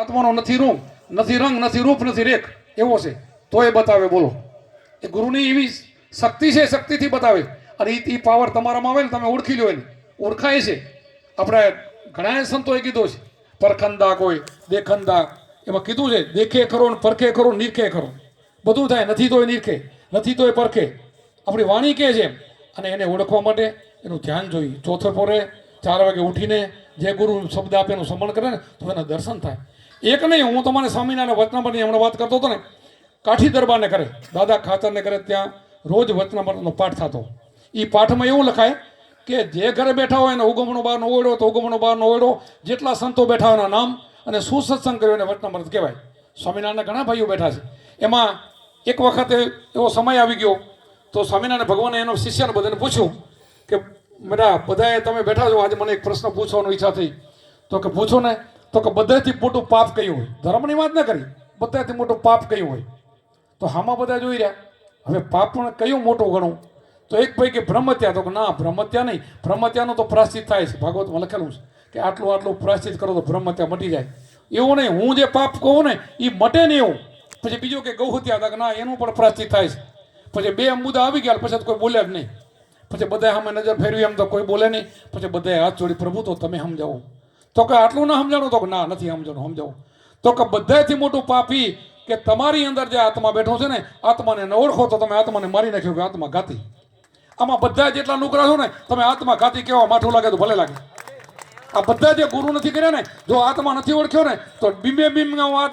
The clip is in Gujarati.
આત્માનો નથી રૂપ નથી રંગ, નથી રૂપ, નથી રેખ. એવો છે. તો એ બતાવે, બોલો. એ ગુરુની એવી શક્તિ છે શક્તિથી બતાવે. અને એ પાવર તમારામાં આવે ને, તમે ઓળખી લો એને. ઓળખાય છે. આપણે ઘણા સંતોએ કીધું છે. પરખંદા કોઈ, દેખંદા. એમાં કીધું છે, દેખે ખરો ને પરખે ખરો નિરખે ખરો. બધું થાય, નથી તોય નિરખે, નથી તોય પરખે. આપણી વાણી કહે છે. અને એને ઓળખવા માટે એનું ધ્યાન જોઈએ. ચોથે પોરે ચાર વાગે ઉઠીને જે ગુરુ શબ્દ આપે એનું સમરણ કરે ને, તો એના દર્શન થાય. એક નહીં, હું તમારે સ્વામિનારાયણ વચનામૃતની હમણાં વાત કરતો હતો ને, કાઠી દરબારને કરે. દાદા ખાતરને કરે ત્યાં રોજ વચનામૃતનો પાઠ થતો. એ પાઠમાં એવું લખાય કે જે ઘરે બેઠા હોય એને ઉગમણો બહારનો ઓળો તો ઉગમણો બહારનો ઓળો જેટલા સંતો બેઠા એના નામ અને સુસત્સંગ કર્યો એને વચનામૃત કહેવાય. સ્વામિનારાયણના ઘણા ભાઈઓ બેઠા છે. એમાં એક વખતે એવો સમય આવી ગયો, તો સ્વામિનારાયણ ભગવાને એનો શિષ્યને બધાને પૂછ્યું કે બધા બધાએ તમે બેઠા છો, આજે મને એક પ્રશ્ન પૂછવાની ઈચ્છા થઈ. તો કે, પૂછો ને તો કે બધાથી મોટું પાપ કયું હોય? ધર્મની વાત ન કરી. બધાથી મોટું પાપ કયું હોય? તો હામાં બધા જોઈ રહ્યા. હવે પાપ પણ કયું મોટું ગણું? તો એક ભાઈ કે બ્રહ્મત્યા. તો કે ના, બ્રહ્મત્યા નહીં. બ્રહ્મત્યાનું તો પ્રાશ્ચિત થાય છે. ભાગવતમાં લખેલું છે કે આટલું આટલું પ્રાશ્ચિત કરો તો બ્રહ્મત્યા મટી જાય. એવું નહીં. હું જે પાપ કહું ને એ મટે નહીં એવું. પછી બીજું કે ગૌહત્યા. હતા કે ના, એનું પણ પ્રાશ્ચિત થાય છે. પછી બે મુદ્દા આવી ગયા, પછી કોઈ બોલ્યા જ નહીં. પછી બધા સામે નજર ફેરવી, એમ તો કોઈ બોલે નહીં. પછી બધાએ હાથ જોડી, પ્રભુ, તો તમે સમજાવો. તો કે આટલું ના સમજાણું? તો કે ના, નથી સમજાણું, સમજાવો. તો કે બધાથી મોટું પાપી કે તમારી અંદર જે આત્મા બેઠો છે ને, આત્માને ન ઓળખો તો તમે આત્માને મારી નાખ્યો કે આત્મા ઘાતી. આમાં બધા જેટલા નુકરા છો ને, તમે આત્મા ઘાતી કેવા માઠું લાગે તો ભલે લાગે. આ બધા જે ગુરુ નથી કર્યા ને, જો આત્મા નથી ઓળખ્યો ને, તો બિંબ વાત